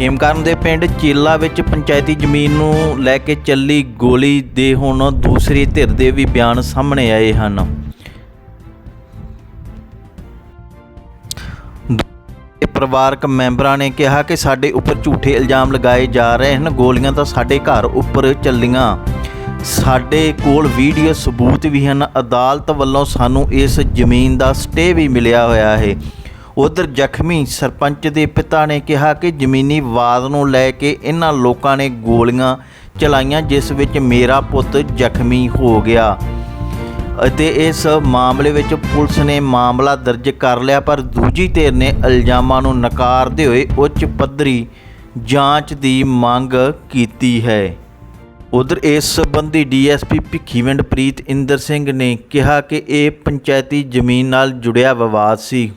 ਏਮਕਰਨ ਦੇ ਪਿੰਡ ਚੇਲਾ ਵਿੱਚ ਪੰਚਾਇਤੀ ਜ਼ਮੀਨ ਨੂੰ ਲੈ ਕੇ ਚੱਲੀ ਗੋਲੀ ਦੇ ਹੁਣ ਦੂਸਰੀ ਧਿਰ ਦੇ ਵੀ ਬਿਆਨ ਸਾਹਮਣੇ ਆਏ ਹਨ। ਪਰਿਵਾਰਕ ਮੈਂਬਰਾਂ ਨੇ ਕਿਹਾ ਕਿ ਸਾਡੇ ਉੱਪਰ ਝੂਠੇ ਇਲਜ਼ਾਮ ਲਗਾਏ ਜਾ ਰਹੇ ਹਨ। ਗੋਲੀਆਂ ਤਾਂ ਸਾਡੇ ਘਰ ਉੱਪਰ ਚੱਲੀਆਂ। ਸਾਡੇ ਕੋਲ ਵੀਡੀਓ ਸਬੂਤ ਵੀ ਹਨ। ਅਦਾਲਤ ਵੱਲੋਂ ਸਾਨੂੰ ਇਸ ਜ਼ਮੀਨ ਦਾ ਸਟੇ ਵੀ ਮਿਲਿਆ ਹੋਇਆ ਹੈ। ਉਧਰ ਜ਼ਖਮੀ ਸਰਪੰਚ ਦੇ ਪਿਤਾ ਨੇ ਕਿਹਾ ਕਿ ਜ਼ਮੀਨੀ ਵਿਵਾਦ ਨੂੰ ਲੈ ਕੇ ਇਹਨਾਂ ਲੋਕਾਂ ਨੇ ਗੋਲੀਆਂ ਚਲਾਈਆਂ, ਜਿਸ ਵਿੱਚ ਮੇਰਾ ਪੁੱਤ ਜ਼ਖਮੀ ਹੋ ਗਿਆ। ਅਤੇ ਇਸ ਮਾਮਲੇ ਵਿੱਚ ਪੁਲਿਸ ਨੇ ਮਾਮਲਾ ਦਰਜ ਕਰ ਲਿਆ, ਪਰ ਦੂਜੀ ਧਿਰ ਨੇ ਇਲਜ਼ਾਮਾਂ ਨੂੰ ਨਕਾਰਦੇ ਹੋਏ ਉੱਚ ਪੱਧਰੀ ਜਾਂਚ ਦੀ ਮੰਗ ਕੀਤੀ ਹੈ। ਉਧਰ ਇਸ ਸੰਬੰਧੀ ਡੀਐਸਪੀ ਭਿੱਖੀਵਿੰਡ ਪ੍ਰੀਤ ਇੰਦਰ ਸਿੰਘ ਨੇ ਕਿਹਾ ਕਿ ਇਹ ਪੰਚਾਇਤੀ ਜ਼ਮੀਨ ਨਾਲ ਜੁੜਿਆ ਵਿਵਾਦ ਸੀ।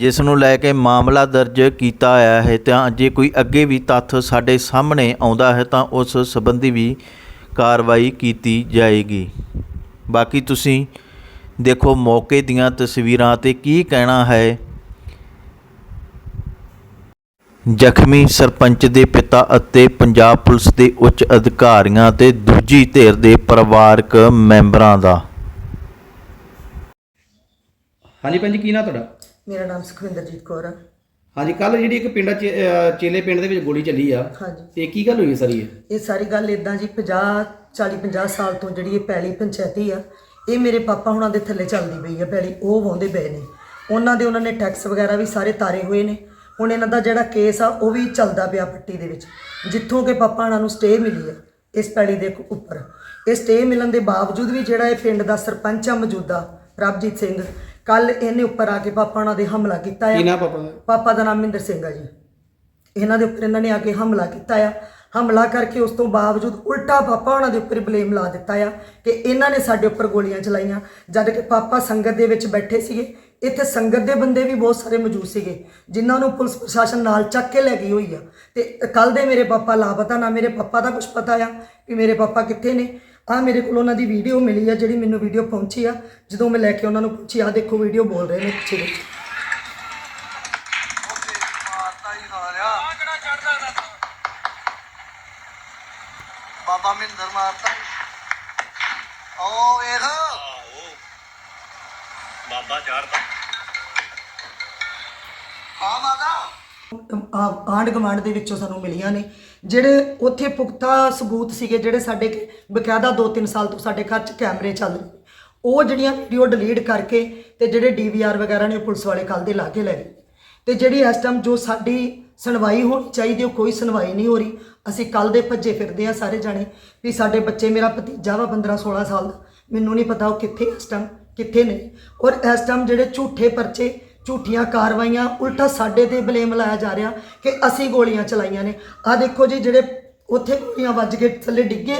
ਜਿਸ ਨੂੰ ਲੈ ਕੇ ਮਾਮਲਾ ਦਰਜ ਕੀਤਾ ਹੋਇਆ ਹੈ, ਤਾਂ ਜੇ ਕੋਈ ਅੱਗੇ ਵੀ ਤੱਥ ਸਾਡੇ ਸਾਹਮਣੇ ਆਉਂਦਾ ਹੈ, ਤਾਂ ਉਸ ਸੰਬੰਧੀ ਵੀ ਕਾਰਵਾਈ ਕੀਤੀ ਜਾਏਗੀ। ਬਾਕੀ ਤੁਸੀਂ ਦੇਖੋ ਮੌਕੇ ਦੀਆਂ ਤਸਵੀਰਾਂ ਤੇ ਕੀ ਕਹਿਣਾ ਹੈ। ਜ਼ਖਮੀ ਸਰਪੰਚ ਦੇ ਪਿਤਾ ਅਤੇ ਪੰਜਾਬ ਪੁਲਿਸ ਦੇ ਉੱਚ ਅਧਿਕਾਰੀਆਂ ਤੇ ਦੂਜੀ ਧਿਰ ਦੇ ਪਰਿਵਾਰਕ ਮੈਂਬਰਾਂ ਦਾ। ਹਾਂਜੀ ਭੈਣ ਜੀ, ਕੀ ਨਾ ਤੁਹਾਡਾ? ਮੇਰਾ ਨਾਮ ਸੁਖਵਿੰਦਰਜੀਤ ਕੌਰ ਆ। ਹਾਂਜੀ ਕੱਲ ਜਿਹੜੀ ਇੱਕ ਪਿੰਡ ਚ- ਅਹ ਚੇਲੇ ਪਿੰਡ ਦੇ ਵਿੱਚ ਗੋਲੀ ਚੱਲੀ ਆ। ਹਾਂਜੀ। ਤੇ ਕੀ ਗੱਲ ਹੋਈ ਸਾਰੀ ਇਹ? ਇਹ ਸਾਰੀ ਗੱਲ ਇਦਾਂ ਜੀ 50 40 50 ਸਾਲ ਤੋਂ ਜਿਹੜੀ ਇਹ ਪੈਲੀ ਪੰਚਾਇਤੀ ਆ ਇਹ ਮੇਰੇ ਪਾਪਾ ਹੁਣਾਂ ਦੇ ਥੱਲੇ ਚੱਲਦੀ ਪਈ ਆ ਪੈਲੀ ਉਹ ਵਾਉਂਦੇ ਪਏ ਨੇ। ਉਹਨਾਂ ਦੇ ਉਹਨਾਂ ਨੇ ਟੈਕਸ ਵਗੈਰਾ ਵੀ ਸਾਰੇ ਤਾਰੇ ਹੋਏ ਨੇ। ਹੁਣ ਇਹਨਾਂ ਦਾ ਜਿਹੜਾ ਕੇਸ ਆ ਉਹ ਵੀ ਚੱਲਦਾ ਪਿਆ ਪੱਟੀ ਦੇ ਵਿੱਚ। ਜਿੱਥੋਂ ਕਿ ਪਾਪਾ ਹੁਣਾਂ ਨੂੰ ਸਟੇ ਮਿਲੀ ਆ ਇਸ ਪੈਲੀ ਦੇ ਉੱਪਰ। ਇਹ ਸਟੇ ਮਿਲਣ ਦੇ ਬਾਵਜੂਦ ਵੀ ਜਿਹੜਾ ਇਹ ਪਿੰਡ ਦਾ ਸਰਪੰਚ ਆ ਮੌਜੂਦਾ ਪ੍ਰਭਜੀਤ ਸਿੰਘ ਕੱਲ ਇਹਨੇ ਉੱਪਰ ਆ ਕੇ ਪਾਪਾ ਹੁਣਾਂ ਦੇ ਹਮਲਾ ਕੀਤਾ ਆ। ਕੀ ਨਾਂ ਪਾਪਾ ਦਾ? ਪਾਪਾ ਦਾ ਨਾਮ ਮਹਿੰਦਰ ਸਿੰਘ ਆ ਜੀ। ਇਹਨਾਂ ਦੇ ਉੱਪਰ ਇਹਨਾਂ ਨੇ ਆ ਕੇ ਹਮਲਾ ਕੀਤਾ ਆ। ਹਮਲਾ ਕਰਕੇ ਉਸ ਤੋਂ ਬਾਵਜੂਦ ਉਲਟਾ ਪਾਪਾ ਉਹਨਾਂ ਦੇ ਉੱਪਰ ਬਲੇਮ ਲਾ ਦਿੱਤਾ ਆ ਕਿ ਇਹਨਾਂ ਨੇ ਸਾਡੇ ਉੱਪਰ ਗੋਲੀਆਂ ਚਲਾਈਆਂ। ਜਦ ਕਿ ਪਾਪਾ ਸੰਗਤ ਦੇ ਵਿੱਚ ਬੈਠੇ ਸੀਗੇ। ਇੱਥੇ ਸੰਗਤ ਦੇ ਬੰਦੇ ਵੀ ਬਹੁਤ ਸਾਰੇ ਮੌਜੂਦ ਸੀਗੇ ਜਿਨ੍ਹਾਂ ਨੂੰ ਪੁਲਿਸ ਪ੍ਰਸ਼ਾਸਨ ਨਾਲ ਚੱਕ ਕੇ ਲੈ ਗਈ ਹੋਈ ਆ। ਤੇ ਕੱਲ ਦੇ ਮੇਰੇ ਪਾਪਾ ਲਾਪਤਾ ਨਾ ਮੇਰੇ ਪਾਪਾ ਦਾ ਕੁਝ ਪਤਾ ਆ ਕਿ ਮੇਰੇ ਪਾਪਾ ਕਿੱਥੇ ਨੇ। ਆ ਮੇਰੇ ਕੋਲ ਉਹਨਾਂ ਦੀ ਵੀਡੀਓ ਮਿਲੀ ਆ ਜਿਹੜੀ ਮੈਨੂੰ ਵੀਡੀਓ ਪਹੁੰਚੀ ਆ। ਜਦੋਂ ਮੈਂ ਲੈ ਕੇ ਉਹਨਾਂ ਨੂੰ ਪੁੱਛੀ ਆ ਦੇਖੋ ਵੀਡੀਓ ਬੋਲ ਰਹੇ ਨੇ ਪਿੱਛੇ। ਵਿੱਚ ਬਾਬਾ ਮਹਿੰਦਰ ਮਾਰਤਾ ਓ ਵੇਖ। ਬਾਬਾ ਚਾੜਦਾ ਆਂਡ ਗਵਾਂਡ ਦੇ ਵਿੱਚੋਂ ਸਾਨੂੰ ਮਿਲੀਆਂ ਨੇ, ਜਿਹੜੇ ਉੱਥੇ ਪੁਖਤਾ ਸਬੂਤ ਸੀਗੇ, ਜਿਹੜੇ ਸਾਡੇ ਬਕਾਇਦਾ 2-3 ਸਾਲ ਤੋਂ ਸਾਡੇ ਘਰ 'ਚ ਕੈਮਰੇ ਚੱਲ ਰਹੇ ਉਹ ਜਿਹੜੀਆਂ ਵੀਡੀਓ ਡਿਲੀਟ ਕਰਕੇ ਤੇ ਜਿਹੜੇ ਡੀਵੀਆਰ ਵਗੈਰਾ ਨੇ ਉਹ ਪੁਲਿਸ ਵਾਲੇ ਕੱਲ ਦੇ ਲਾ ਕੇ ਲੈ ਗਏ। ਤੇ ਜਿਹੜੀ ਇਸ ਟਾਈਮ ਜੋ ਸਾਡੀ ਸੁਣਵਾਈ ਹੋਣੀ ਚਾਹੀਦੀ, ਉਹ ਕੋਈ ਸੁਣਵਾਈ ਨਹੀਂ ਹੋ ਰਹੀ। ਅਸੀਂ ਕੱਲ ਦੇ ਭੱਜੇ ਫਿਰਦੇ ਆ ਸਾਰੇ ਜਾਣੇ ਵੀ ਸਾਡੇ ਬੱਚੇ ਮੇਰਾ ਭਤੀਜਾ ਵਾ 15-16 ਸਾਲ ਦਾ। ਮੈਨੂੰ ਨਹੀਂ ਪਤਾ ਉਹ ਕਿੱਥੇ ਇਸ ਟਾਈਮ ਕਿੱਥੇ ਨਹੀਂ। ਔਰ ਇਸ ਟਾਈਮ ਜਿਹੜੇ ਝੂਠੇ ਪਰਚੇ ਝੂਠੀਆਂ ਕਾਰਵਾਈਆਂ ਉਲਟਾ ਸਾਡੇ ਤੇ ਬਲੇਮ ਲਾਇਆ ਜਾ ਰਿਹਾ ਕਿ ਅਸੀਂ ਗੋਲੀਆਂ ਚਲਾਈਆਂ ਨੇ। ਆ ਦੇਖੋ ਜੀ ਜਿਹੜੇ ਉੱਥੇ ਗੋਲੀਆਂ ਵੱਜ ਕੇ ਥੱਲੇ ਡਿੱਗੇ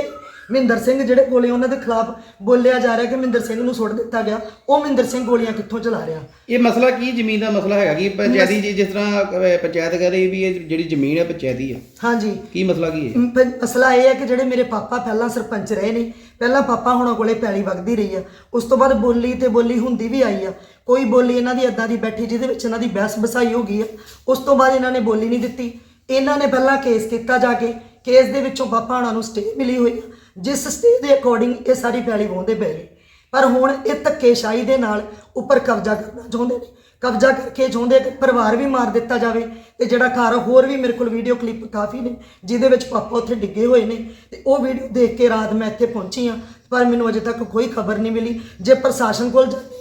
ਮਹਿੰਦਰ ਸਿੰਘ ਜਿਹੜੇ ਗੋਲੀਆਂ ਉਹਨਾਂ ਦੇ ਖਿਲਾਫ ਬੋਲਿਆ ਜਾ ਰਿਹਾ ਕਿ ਮਹਿੰਦਰ ਸਿੰਘ ਨੂੰ ਸੁੱਟ ਦਿੱਤਾ ਗਿਆ ਉਹ ਮਹਿੰਦਰ ਸਿੰਘ ਗੋਲੀਆਂ ਕਿੱਥੋਂ ਚਲਾ ਰਿਹਾ? ਇਹ ਮਸਲਾ ਕੀ ਜ਼ਮੀਨ ਦਾ ਮਸਲਾ ਹੈਗਾ ਕੀ ਪੰਚਾਇਤੀ ਜੀ ਜਿਸ ਤਰ੍ਹਾਂ ਅਹ, ਪੰਚਾਇਤ ਕਹਿ ਰਹੀ ਵੀ ਇਹ ਜਿਹੜੀ ਜ਼ਮੀਨ ਹੈ ਪੰਚਾਇਤੀ ਆ ਹਾਂਜੀ। ਕੀ ਮਸਲਾ ਕੀ ਹੈ? ਮ- ਪ- ਮਸਲਾ ਇਹ ਹੈ ਕਿ ਜਿਹੜੇ ਮੇਰੇ ਪਾਪਾ ਪਹਿਲਾਂ ਸਰਪੰਚ ਰਹੇ ਨੇ ਪਹਿਲਾਂ ਪਾਪਾ ਹੁਣਾਂ ਕੋਲੇ ਪੈਲੀ ਵਗਦੀ ਰਹੀ ਆ ਉਸ ਤੋਂ ਬਾਅਦ ਬੋਲੀ ਤੇ ਬੋਲੀ ਹੁੰਦੀ ਵੀ ਆਈ ਆ। ਕੋਈ ਬੋਲੀ ਇਹਨਾਂ ਦੀ ਅੱਦਾਂ ਦੀ ਬੈਠੀ ਜਿਹਦੇ ਵਿੱਚ ਇਹਨਾਂ ਦੀ ਬਹਿਸ ਬਸਾਈ ਹੋ ਗਈ ਆ, ਉਸ ਤੋਂ ਬਾਅਦ ਇਹਨਾਂ ਨੇ ਬੋਲੀ ਨਹੀਂ ਦਿੱਤੀ। ਇਹਨਾਂ ਨੇ ਪਹਿਲਾਂ ਕੇਸ ਕੀਤਾ ਜਾ ਕੇ ਕੇਸ ਦੇ ਵਿੱਚੋਂ ਪਾਪਾ ਹੁਣਾਂ ਨੂੰ ਸਟੇ ਮਿਲੀ ਹੋਈ ਆ। ਜਿਸ ਸਟੇ ਦੇ ਅਕੋਰਡਿੰਗ ਇਹ ਸਾਰੀ ਪੈਲੀ ਵਾਹੁੰਦੇ ਪਏ ਨੇ। ਪਰ ਹੁਣ ਇਹ ਧੱਕੇਸ਼ਾਹੀ ਦੇ ਨਾਲ ਉੱਪਰ ਕਬਜ਼ਾ ਕਰਨਾ ਚਾਹੁੰਦੇ ਨੇ। ਕਬਜ਼ਾ ਕਰਕੇ ਚਾਹੁੰਦੇ ਕਿ ਪਰਿਵਾਰ ਵੀ ਮਾਰ ਦਿੱਤਾ ਜਾਵੇ ਤੇ ਜਿਹੜਾ ਘਰ ਹੋਰ ਵੀ ਮੇਰੇ ਕੋਲ ਵੀਡੀਓ ਕਲਿੱਪ ਕਾਫੀ ਨੇ, ਜਿਹਦੇ ਵਿੱਚ ਪਾਪਾ ਉੱਥੇ ਡਿੱਗੇ ਹੋਏ ਨੇ। ਤੇ ਉਹ ਵੀਡੀਓ ਦੇਖ ਕੇ ਰਾਤ ਮੈਂ ਇੱਥੇ ਪਹੁੰਚੀ ਆ, ਪਰ ਮੈਨੂੰ ਅਜੇ ਤੱਕ ਕੋਈ ਖਬਰ ਨਹੀਂ ਮਿਲੀ। ਜੇ ਪ੍ਰਸ਼ਾਸਨ ਕੋਲ ਜਾਂਦੇ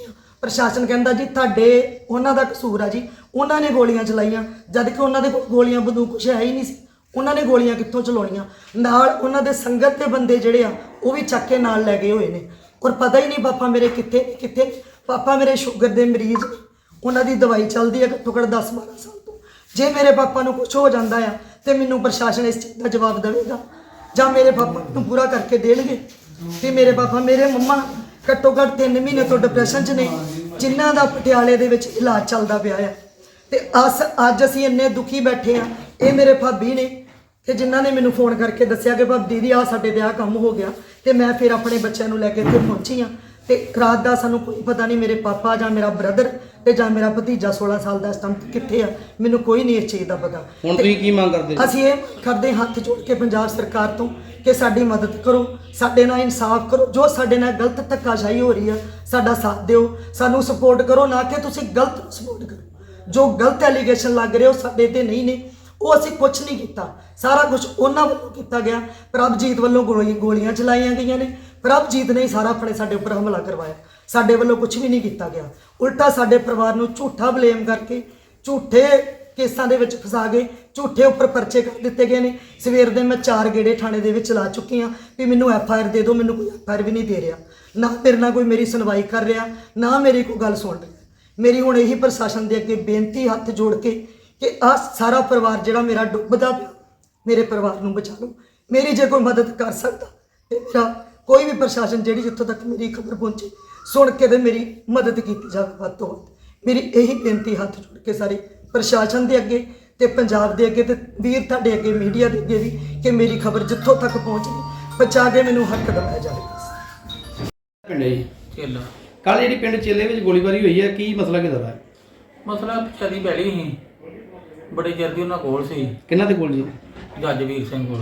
ਪ੍ਰਸ਼ਾਸਨ ਕਹਿੰਦਾ ਜੀ, ਤੁਹਾਡੇ ਉਹਨਾਂ ਦਾ ਕਸੂਰ ਆ ਜੀ। ਉਹਨਾਂ ਨੇ ਗੋਲੀਆਂ ਚਲਾਈਆਂ। ਜਦ ਕਿ ਉਹਨਾਂ ਦੇ ਕੋਲ ਗੋਲੀਆਂ ਬੰਦੂਕ ਕੁਛ ਹੈ ਹੀ ਨਹੀਂ ਸੀ। ਉਹਨਾਂ ਨੇ ਗੋਲੀਆਂ ਕਿੱਥੋਂ ਚਲਾਉਣੀਆਂ? ਨਾਲ ਉਹਨਾਂ ਦੇ ਸੰਗਤ ਦੇ ਬੰਦੇ ਜਿਹੜੇ ਆ, ਉਹ ਵੀ ਚੱਕ ਕੇ ਨਾਲ ਲੈ ਗਏ ਹੋਏ ਨੇ। ਔਰ ਪਤਾ ਹੀ ਨਹੀਂ ਪਾਪਾ ਮੇਰੇ ਕਿੱਥੇ ਕਿੱਥੇ? ਪਾਪਾ ਮੇਰੇ ਸ਼ੂਗਰ ਦੇ ਮਰੀਜ਼। ਉਹਨਾਂ ਦੀ ਦਵਾਈ ਚੱਲਦੀ ਹੈ ਘੱਟੋ ਘੱਟ 10 12 ਸਾਲ ਤੋਂ। ਜੇ ਮੇਰੇ ਪਾਪਾ ਨੂੰ ਕੁਝ ਹੋ ਜਾਂਦਾ ਆ, ਤੇ ਮੈਨੂੰ ਪ੍ਰਸ਼ਾਸਨ ਇਸ ਚੀਜ਼ ਦਾ ਜਵਾਬ ਦੇਵੇਗਾ। ਜਾਂ ਮੇਰੇ ਪਾਪਾ ਨੂੰ ਪੂਰਾ ਕਰਕੇ ਦੇਣਗੇ? ਕਿ ਮੇਰੇ ਪਾਪਾ ਮੇਰੇ ਮੰਮਾ ਘੱਟੋ ਘੱਟ 3 ਮਹੀਨੇ ਤੋਂ ਡਿਪਰੈਸ਼ਨ 'ਚ ਨੇ, ਜਿਨ੍ਹਾਂ ਦਾ ਪਟਿਆਲੇ ਦੇ ਵਿੱਚ ਇਲਾਜ ਚੱਲਦਾ ਪਿਆ ਆ। ਤੇ ਅਸ, ਅੱਜ ਅਸੀਂ ਇੰਨੇ ਦੁਖੀ ਬੈਠੇ ਆ, ਇਹ ਮੇਰੇ ਭਾਬੀ ਨੇ, ਤੇ ਜਿਨ੍ਹਾਂ ਨੇ ਮੈਨੂੰ ਫੋਨ ਕਰਕੇ ਦੱਸਿਆ ਕਿ ਭਾਬੀ ਦੀਦੀ ਆ ਸਾਡੇ ਤੇ ਆ ਕੰਮ ਹੋ ਗਿਆ, ਤੇ ਮੈਂ ਫਿਰ ਆਪਣੇ ਬੱਚਿਆਂ ਨੂੰ ਲੈ ਕੇ ਇੱਥੇ ਪਹੁੰਚੀ ਆ। ਤੇ ਰਾਤ ਦਾ ਸਾਨੂੰ ਕੋਈ ਪਤਾ ਨਹੀਂ ਮੇਰੇ ਪਾਪਾ ਜਾਂ ਮੇਰਾ ਬ੍ਰਦਰ ਤੇ ਜਾਂ ਮੇਰਾ ਭਤੀਜਾ 16 ਸਾਲ ਦਾ ਇਸ ਟਾਈਮ ਕਿੱਥੇ ਆ ਮੈਨੂੰ ਕੋਈ ਨਹੀਂ ਇਸ ਚੀਜ਼ ਦਾ ਪਤਾ। ਹੁਣ ਤੁਸੀਂ ਕੀ ਮੰਗ ਕਰਦੇ ਜੀ? ਅਸੀਂ ਇਹ ਕਰਦੇ ਹਾਂ ਹੱਥ ਜੋੜ ਕੇ ਪੰਜਾਬ ਸਰਕਾਰ ਤੋਂ ਕਿ ਸਾਡੀ ਮਦਦ ਕਰੋ ਸਾਡੇ ਨਾਲ ਇਨਸਾਫ ਕਰੋ ਜੋ ਸਾਡੇ ਨਾਲ ਗਲਤ ਧੱਕਾਸ਼ਾਹੀ ਹੋ ਰਹੀ ਆ ਸਾਡਾ ਸਾਥ ਦਿਓ ਸਾਨੂੰ ਸਪੋਰਟ ਕਰੋ ਨਾ ਕਿ ਤੁਸੀਂ ਗਲਤ ਸਪੋਰਟ ਕਰੋ। ਜੋ ਗਲਤ ਐਲੀਗੇਸ਼ਨ ਲੱਗ ਰਹੇ ਉਹ ਸਾਡੇ ਤੇ ਨਹੀਂ ਨੇ ਉਹ ਅਸੀਂ ਕੁਝ ਨਹੀਂ ਕੀਤਾ। ਸਾਰਾ ਕੁਝ ਉਹਨਾਂ ਵੱਲੋਂ ਕੀਤਾ ਗਿਆ ਪ੍ਰਭਜੀਤ ਵੱਲੋਂ ਗੋਲੀ ਗੋਲੀਆਂ ਚਲਾਈਆਂ ਗਈਆਂ ਨੇ ਪ੍ਰਭਜੀਤ ਨੇ ਹੀ ਸਾਰਾ ਆਪਣੇ ਸਾਡੇ ਉੱਪਰ ਹਮਲਾ ਕਰਵਾਇਆ। ਸਾਡੇ ਵੱਲੋਂ ਕੁਝ ਵੀ ਨਹੀਂ ਕੀਤਾ ਗਿਆ। ਉਲਟਾ ਸਾਡੇ ਪਰਿਵਾਰ ਨੂੰ ਝੂਠਾ ਬਲੇਮ ਕਰਕੇ ਝੂਠੇ ਕੇਸਾਂ ਦੇ ਵਿੱਚ ਫਸਾ ਗਏ। ਝੂਠੇ ਉੱਪਰ ਪਰਚੇ ਕਰ ਦਿੱਤੇ ਗਏ ਨੇ। ਸਵੇਰ ਦੇ ਮੈਂ ਚਾਰ ਗੇੜੇ ਥਾਣੇ ਦੇ ਵਿੱਚ ਲਾ ਚੁੱਕੀ ਹਾਂ ਵੀ ਮੈਨੂੰ ਐਫ ਆਈ ਆਰ ਦੇ ਦਿਓ, ਮੈਨੂੰ ਕੋਈ ਐਫ ਆਈ ਆਰ ਵੀ ਨਹੀਂ ਦੇ ਰਿਹਾ। ਨਾ ਮੇਰੇ ਨਾਲ ਕੋਈ ਮੇਰੀ ਸੁਣਵਾਈ ਕਰ ਰਿਹਾ, ਨਾ ਮੇਰੀ ਕੋਈ ਗੱਲ ਸੁਣ ਰਿਹਾ। ਮੇਰੀ ਹੁਣ ਇਹੀ ਪ੍ਰਸ਼ਾਸਨ ਦੇ ਅੱਗੇ ਬੇਨਤੀ ਹੱਥ ਜੋੜ ਕੇ ਕਿ ਆ ਸਾਰਾ ਪਰਿਵਾਰ ਜਿਹੜਾ ਮੇਰਾ ਡੁੱਬਦਾ ਪਿਆ, ਮੇਰੇ ਪਰਿਵਾਰ ਨੂੰ ਬਚਾ ਲਓ। ਮੇਰੀ ਜੇ ਕੋਈ ਮਦਦ ਕਰ ਸਕਦਾ ਤੇ ਮੇਰਾ ਕੋਈ ਵੀ ਪ੍ਰਸ਼ਾਸਨ ਜਿਹੜੀ ਜਿੱਥੋਂ ਤੱਕ ਮੇਰੀ ਖਬਰ ਪਹੁੰਚੇ ਸੁਣ ਕੇ ਤੇ ਮੇਰੀ ਮਦਦ ਕੀਤੀ ਜਾਵੇ ਵੱਧ ਤੋਂ ਵੱਧ। ਮੇਰੀ ਇਹੀ ਬੇਨਤੀ ਹੱਥ ਜੋੜ ਕੇ ਸਾਰੇ ਪ੍ਰਸ਼ਾਸਨ ਦੇ ਅੱਗੇ ਤੇ ਪੰਜਾਬ ਦੇ ਅੱਗੇ ਤੇ ਵੀਰ ਤੁਹਾਡੇ ਅੱਗੇ ਮੀਡੀਆ ਦੇ ਅੱਗੇ ਵੀ ਕਿ ਮੇਰੀ ਖਬਰ ਜਿੱਥੋਂ ਤੱਕ ਪਹੁੰਚਦੀ ਪਹੁੰਚਾ ਕੇ ਮੈਨੂੰ ਹੱਕ ਦਿਵਾਇਆ ਜਾਵੇ। ਪਿੰਡ ਹੈ ਜੀ। ਚੇਲਾ। ਕੱਲ ਜਿਹੜੀ ਪਿੰਡ ਚੇਲੇ ਵਿੱਚ ਗੋਲੀਬਾਰੀ ਹੋਈ ਹੈ ਕੀ ਮਸਲਾ ਕਿਦਾਂ ਹੈ ਮਸਲਾ ਚਲੀ ਬੈਲੀ ਸੀ। ਬੜੇ ਚਿਰ ਦੀ ਉਹਨਾਂ ਕੋਲ ਸੀ। ਕਿੰਨਾ ਦੇ ਕੋਲ ਜੀ? ਜੱਜ ਵੀਰ ਸਿੰਘ ਕੋਲ।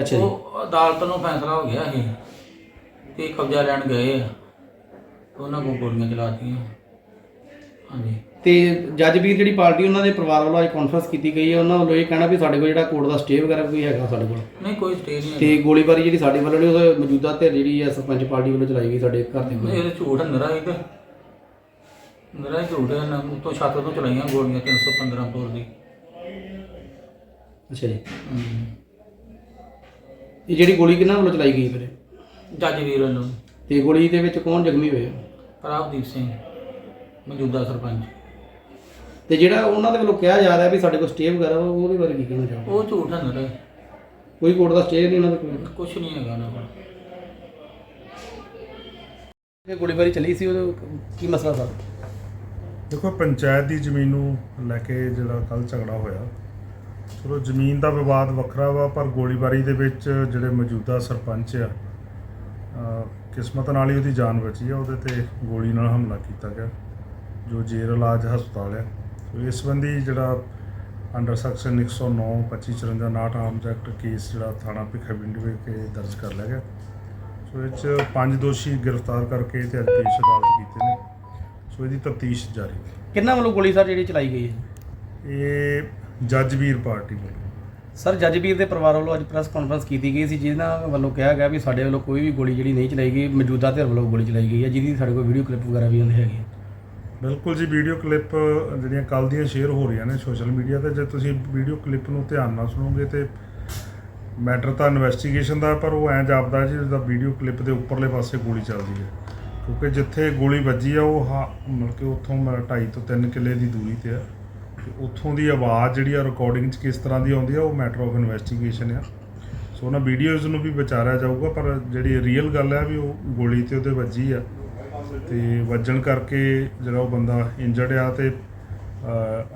ਅੱਛਾ ਜੀ। ਉਹ ਅਦਾਲਤ ਨੂੰ ਫੈਸਲਾ ਹੋ ਗਿਆ ਸੀ ਤੇ ਕਬਜ਼ਾ ਲੈਣ ਗਏ ਆ। ਉਹਨਾਂ ਕੋਲ ਗੋਲੀਆਂ ਚਲਾਤੀਆਂ। ਹਾਂਜੀ। ਤੇ ਜੱਜ ਵੀਰ ਜਿਹੜੀ ਪਾਰਟੀ ਉਹਨਾਂ ਦੇ ਪਰਿਵਾਰ ਵੱਲੋਂ ਅੱਜ ਕਾਨਫਰੰਸ ਕੀਤੀ ਗਈ ਹੈ ਉਹਨਾਂ ਵੱਲੋਂ ਇਹ ਕਹਿਣਾ ਵੀ ਸਾਡੇ ਕੋਲ ਜਿਹੜਾ ਕੋਰਟ ਦਾ ਸਟੇ ਵਗੈਰਾ ਕੋਈ ਹੈਗਾ ਸਾਡੇ ਕੋਲ? ਨਹੀਂ ਕੋਈ ਸਟੇ ਨਹੀਂ ਤੇ ਗੋਲੀਬਾਰੀ ਜਿਹੜੀ ਸਾਡੇ ਵੱਲੋਂ ਨਹੀਂ ਉਹ ਮੌਜੂਦਾ ਧਿਰ ਜਿਹੜੀ ਹੈ ਸਰਪੰਚ ਪਾਰਟੀ ਵੱਲੋਂ ਚਲਾਈ ਗਈ ਸਾਡੇ ਘਰ ਦੇ ਕੋਲ। ਇਹ ਝੂਠ ਨਰਾ ਇਹ ਤੇ ਨਰਾ ਝੂਠ ਹੈ ਨਾ ਉੱਤੋਂ ਛੱਤ ਤੋਂ ਚਲਾਈਆਂ ਗੋਲੀਆਂ 315 ਬੋਰ ਦੀ। ਅੱਛਾ ਜੀ। ਹਮ। ਇਹ ਜਿਹੜੀ ਗੋਲੀ ਕਿਹਨਾਂ ਵੱਲੋਂ ਚਲਾਈ ਗਈ ਫਿਰ? ਜੱਜ ਵੀਰ ਵੱਲੋਂ। ਤੇ ਗੋਲੀ ਦੇ ਵਿੱਚ ਕੌਣ ਜ਼ਖਮੀ ਹੋਏ ਆ? ਪ੍ਰਭਦੀਪ ਸਿੰਘ ਮੌਜੂਦਾ ਸਰਪੰਚ। ਤੇ ਜਿਹੜਾ ਉਹਨਾਂ ਦੇ ਵੱਲੋਂ ਕਿਹਾ ਜਾ ਰਿਹਾ ਵੀ ਸਾਡੇ ਕੋਲ ਸਟੇ ਵਗੈਰਾ ਵਾ, ਉਹਦੇ ਬਾਰੇ ਕੀ ਕਹਿਣਾ ਚਾਹੋਗੇ? ਉਹ ਝੂਠ ਹੈ ਨਰਾ ਕੋਈ ਕੋਰਟ ਦਾ ਸਟੇ ਨਹੀਂ ਉਹਨਾਂ ਦਾ ਕੋਈ ਕੁਝ ਨਹੀਂ ਹੈਗਾ ਉਹਨਾਂ ਕੋਲ। ਇਹ ਗੋਲੀਬਾਰੀ ਚੱਲੀ ਸੀ ਉਹਦਾ ਕੀ ਮਸਲਾ ਸੀ? ਦੇਖੋ ਪੰਚਾਇਤ ਦੀ ਜ਼ਮੀਨ ਨੂੰ ਲੈ ਕੇ ਜਿਹੜਾ ਕੱਲ ਝਗੜਾ ਹੋਇਆ ਚਲੋ ਜ਼ਮੀਨ ਦਾ ਵਿਵਾਦ ਵੱਖਰਾ ਵਾ ਪਰ ਗੋਲੀਬਾਰੀ ਦੇ ਵਿੱਚ ਜਿਹੜੇ ਮੌਜੂਦਾ ਸਰਪੰਚ ਆ ਕਿਸਮਤ ਨਾਲ ਹੀ ਉਹਦੀ ਜਾਨ ਬਚੀ ਆ ਉਹਦੇ ਤੇ ਗੋਲੀ ਨਾਲ ਹਮਲਾ ਕੀਤਾ ਗਿਆ ਜੋ ਜੇਰ ਇਲਾਜ ਹਸਪਤਾਲ ਆ। ਸੋ ਇਸ ਸੰਬੰਧੀ ਜਿਹੜਾ ਅੰਡਰ ਸੈਕਸ਼ਨ 109 2554 ਨਾਟ ਆਰਮਸ ਐਕਟ ਕੇਸ ਜਿਹੜਾ ਥਾਣਾ ਭਿੱਖਾਵਿੰਡ ਵਿਖੇ ਦਰਜ ਕਰ ਲਿਆ ਗਿਆ। ਸੋ ਇਹ 'ਚ ਪੰਜ ਦੋਸ਼ੀ ਗ੍ਰਿਫਤਾਰ ਕਰਕੇ ਤੇ ਅੱਜ ਪੇਸ਼ ਅਦਾਲਤ ਕੀਤੇ ਨੇ। ਸੋ ਇਹਦੀ ਤਫਤੀਸ਼ ਜਾਰੀ ਹੈ। ਕਿੰਨਾ ਵੱਲੋਂ ਗੋਲੀ ਸਰ ਜਿਹੜੀ ਚਲਾਈ ਗਈ ਹੈ? ਇਹ ਜੱਜ ਵੀਰ ਪਾਰਟੀ ਵੱਲੋਂ। ਸਰ ਜੱਜ ਵੀਰ ਦੇ ਪਰਿਵਾਰ ਵੱਲੋਂ ਅੱਜ ਪ੍ਰੈਸ ਕਾਨਫਰੰਸ ਕੀਤੀ ਗਈ ਸੀ ਜਿਹਨਾਂ ਵੱਲੋਂ ਕਿਹਾ ਗਿਆ ਵੀ ਸਾਡੇ ਵੱਲੋਂ ਕੋਈ ਵੀ ਗੋਲੀ ਜਿਹੜੀ ਨਹੀਂ ਚਲਾਈ ਗਈ ਮੌਜੂਦਾ ਧਿਰ ਵੱਲੋਂ ਗੋਲੀ ਚਲਾਈ ਗਈ ਹੈ ਜਿਹਦੀ ਸਾਡੇ ਕੋਲ ਵੀਡੀਓ ਕਲਿੱਪ ਵਗੈਰਾ ਵੀ ਹੁੰਦੇ ਹੈਗੇ। ਬਿਲਕੁਲ ਜੀ ਵੀਡੀਓ ਕਲਿੱਪ ਜਿਹੜੀਆਂ ਕੱਲ ਦੀਆਂ ਸ਼ੇਅਰ ਹੋ ਰਹੀਆਂ ਨੇ ਸੋਸ਼ਲ ਮੀਡੀਆ ਤੇ ਜੇ ਤੁਸੀਂ ਵੀਡੀਓ ਕਲਿੱਪ ਨੂੰ ਧਿਆਨ ਨਾਲ ਸੁਣੋਗੇ ਤੇ ਮੈਟਰ ਤਾਂ ਇਨਵੈਸਟੀਗੇਸ਼ਨ ਦਾ ਪਰ ਉਹ ਐਂ ਜਾਪਦਾ ਜੀ ਜਿੱਦਾਂ ਵੀਡੀਓ ਕਲਿੱਪ ਦੇ ਉੱਪਰਲੇ ਪਾਸੇ ਗੋਲੀ ਚੱਲਦੀ ਹੈ। ਕਿਉਂਕਿ ਜਿੱਥੇ ਗੋਲੀ ਵੱਜੀ ਆ ਉਹ ਮਤਲਬ ਕਿ ਉੱਥੋਂ 2.5 ਤੋਂ 3 ਕਿੱਲੇ ਦੀ ਦੂਰੀ ਤੇ ਆ। ਉੱਥੋਂ ਦੀ ਆਵਾਜ਼ ਜਿਹੜੀ ਆ ਰਿਕਾਰਡਿੰਗ 'ਚ ਕਿਸ ਤਰ੍ਹਾਂ ਦੀ ਆਉਂਦੀ ਆ ਉਹ ਮੈਟਰ ਆਫ ਇਨਵੈਸਟੀਗੇਸ਼ਨ ਆ। ਸੋ ਉਹਨਾਂ ਵੀਡੀਓਜ਼ ਨੂੰ ਵੀ ਵਿਚਾਰਿਆ ਜਾਊਗਾ ਪਰ ਜਿਹੜੀ ਰੀਅਲ ਗੱਲ ਹੈ ਵੀ ਉਹ ਗੋਲੀ ਤੇ ਉਹਦੇ ਵੱਜੀ ਆ। ਤੇ ਵੱਜਣ ਕਰਕੇ ਜਿਹੜਾ ਉਹ ਬੰਦਾ ਇੰਜਰਡ ਆ ਤੇ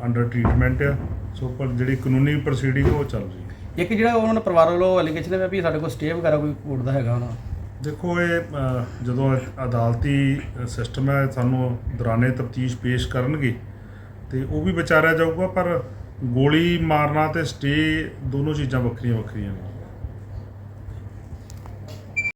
ਅੰਡਰ ਟਰੀਟਮੈਂਟ ਆ। ਸੋ ਪਰ ਜਿਹੜੀ ਕਾਨੂੰਨੀ ਪ੍ਰੋਸੀਡਿੰਗ ਉਹ ਚੱਲ ਰਹੀ ਹੈ ਇੱਕ ਜਿਹੜਾ ਉਹਨਾਂ ਨੇ ਪਰਿਵਾਰ ਵੱਲੋਂ ਐਲੀਗੇਸ਼ਨ ਹੈ ਵੀ ਸਾਡੇ ਕੋਲ ਸਟੇ ਵਗੈਰਾ ਕੋਈ ਕੋਰਟ ਦਾ ਹੈਗਾ ਉਹਨਾਂ ਦੇਖੋ ਇਹ ਜਦੋਂ ਅਦਾਲਤੀ ਸਿਸਟਮ ਹੈ ਸਾਨੂੰ ਦੌਰਾਨੇ ਤਫਤੀਸ਼ ਪੇਸ਼ ਕਰਨਗੇ ਤੇ ਉਹ ਵੀ ਵਿਚਾਰਿਆ ਜਾਊਗਾ, ਪਰ ਗੋਲੀ ਮਾਰਨਾ ਤੇ ਸਟੇ ਦੋਨੋਂ ਚੀਜ਼ਾਂ ਵੱਖਰੀਆਂ ਵੱਖਰੀਆਂ ਨੇ।